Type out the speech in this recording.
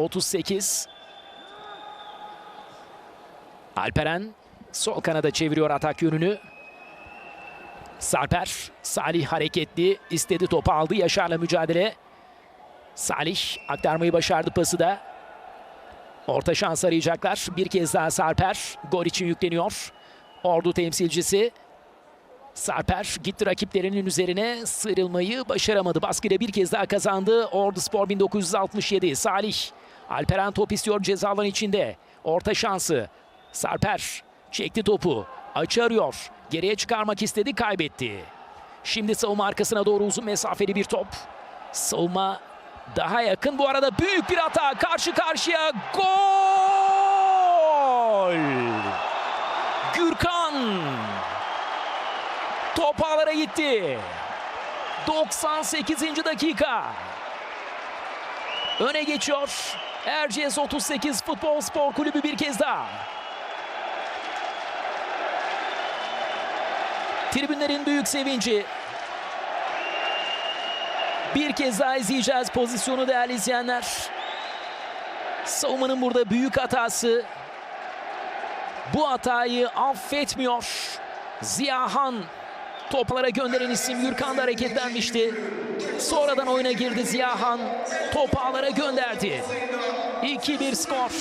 38. Alperen sol kanada çeviriyor atak yönünü. Sarper, Salih hareketli, istedi topu aldı, Yaşar'la mücadele. Salih aktarmayı başardı pası da. Orta şans arayacaklar. Bir kez daha Sarper gol için yükleniyor. Ordu temsilcisi Sarper gitti rakiplerinin üzerine sıyrılmayı başaramadı. Baskıyla bir kez daha kazandı. Ordu Spor 1967. Salih Alperen top istiyor cezaların içinde. Orta şansı. Sarper çekti topu. Açı arıyor. Geriye çıkarmak istedi kaybetti. Şimdi savunma arkasına doğru uzun mesafeli bir top. Savunma daha yakın bu arada büyük bir hata karşı karşıya gol! Gürkan top ağlara gitti. 98. dakika. Öne geçiyor. Erciyes 38 Futbol Spor Kulübü bir kez daha. Tribünlerin büyük sevinci. Bir kez daha izleyeceğiz pozisyonu değerli izleyenler. Savunmanın burada büyük hatası. Bu hatayı affetmiyor. Ziyahan toplara gönderen isim Gürkan da hareketlenmişti. Sonradan oyuna girdi Ziyahan. Top ağlara gönderdi. Kibirskov.